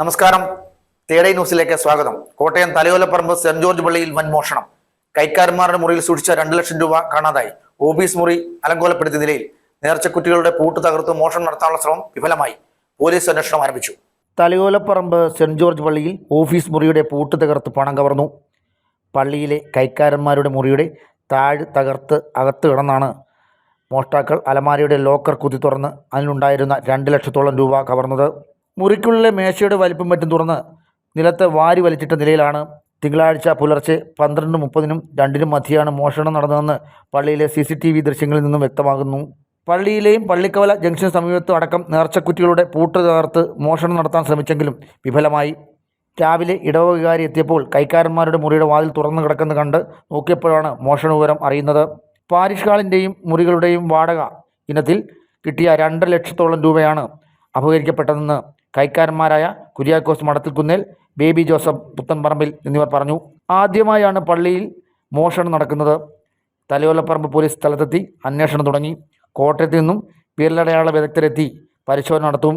നമസ്കാരം. തേടൈ ന്യൂസിലേക്ക് സ്വാഗതം. കോട്ടയം തലയോലപ്പറമ്പ് സെന്റ് ജോർജ് പള്ളിയിൽ വൻ മോഷണം. കൈക്കാരന്മാരുടെ മുറിയിൽ സൂക്ഷിച്ച രണ്ട് ലക്ഷം രൂപ കാണാതായി. ഓഫീസ് മുറി അലങ്കോലപ്പെടുത്തിയ നിലയിൽ നേർച്ചക്കുറ്റികളുടെ പൂട്ട് തകർത്ത് മോഷണം നടത്താനുള്ള ശ്രമം വിഫലമായി. പോലീസ് അന്വേഷണം ആരംഭിച്ചു. തലയോലപ്പറമ്പ് സെന്റ് ജോർജ് പള്ളിയിൽ ഓഫീസ് മുറിയുടെ പൂട്ട് തകർത്ത് പണം കവർന്നു. പള്ളിയിലെ കൈക്കാരന്മാരുടെ മുറിയുടെ താഴ് തകർത്ത് അകത്ത് കിടന്നാണ് മോഷ്ടാക്കൾ അലമാരയുടെ ലോക്കർ കുത്തി തുറന്ന് അതിനുണ്ടായിരുന്ന രണ്ട് ലക്ഷത്തോളം രൂപ കവർന്നത്. മുറിക്കുള്ളിലെ മേശയുടെ വലിപ്പം മറ്റും തുറന്ന് നിലത്തെ വാരി വലിച്ചിട്ട നിലയിലാണ് തിങ്കളാഴ്ച പുലർച്ചെ പന്ത്രണ്ട് മുപ്പതിനും രണ്ടിനും മധ്യയാണ് മോഷണം നടന്നതെന്ന് പള്ളിയിലെ സി സി ടി വി ദൃശ്യങ്ങളിൽ നിന്നും വ്യക്തമാകുന്നു. പള്ളിയിലെയും പള്ളിക്കവല ജംഗ്ഷൻ സമീപത്തും അടക്കം നേർച്ചക്കുറ്റികളുടെ പൂട്ട് തകർത്ത് മോഷണം നടത്താൻ ശ്രമിച്ചെങ്കിലും വിഫലമായി. രാവിലെ ഇടവകാരി വികാരി എത്തിയപ്പോൾ കൈക്കാരന്മാരുടെ മുറിയുടെ വാതിൽ തുറന്നു കിടക്കുന്ന കണ്ട് നോക്കിയപ്പോഴാണ് മോഷണ വിവരം അറിയുന്നത്. പാരിഷ് ഹാളിന്റെയും മുറികളുടെയും വാടക ഇനത്തിൽ കിട്ടിയ രണ്ട് ലക്ഷത്തോളം രൂപയാണ് അപഹരിക്കപ്പെട്ടതെന്ന് കൈക്കാരന്മാരായ കുര്യാക്കോസ് മടത്തിൽക്കുന്നേൽ ബേബി ജോസഫ് പുത്തൻപറമ്പിൽ എന്നിവർ പറഞ്ഞു ആദ്യമായാണ് പള്ളിയിൽ മോഷണം നടക്കുന്നത്. തലയോലപ്പറമ്പ് പോലീസ് സ്ഥലത്തെത്തി അന്വേഷണം തുടങ്ങി. കോട്ടയത്ത് നിന്നും വിരലടയാള വിദഗ്ധരെത്തി പരിശോധന നടത്തും.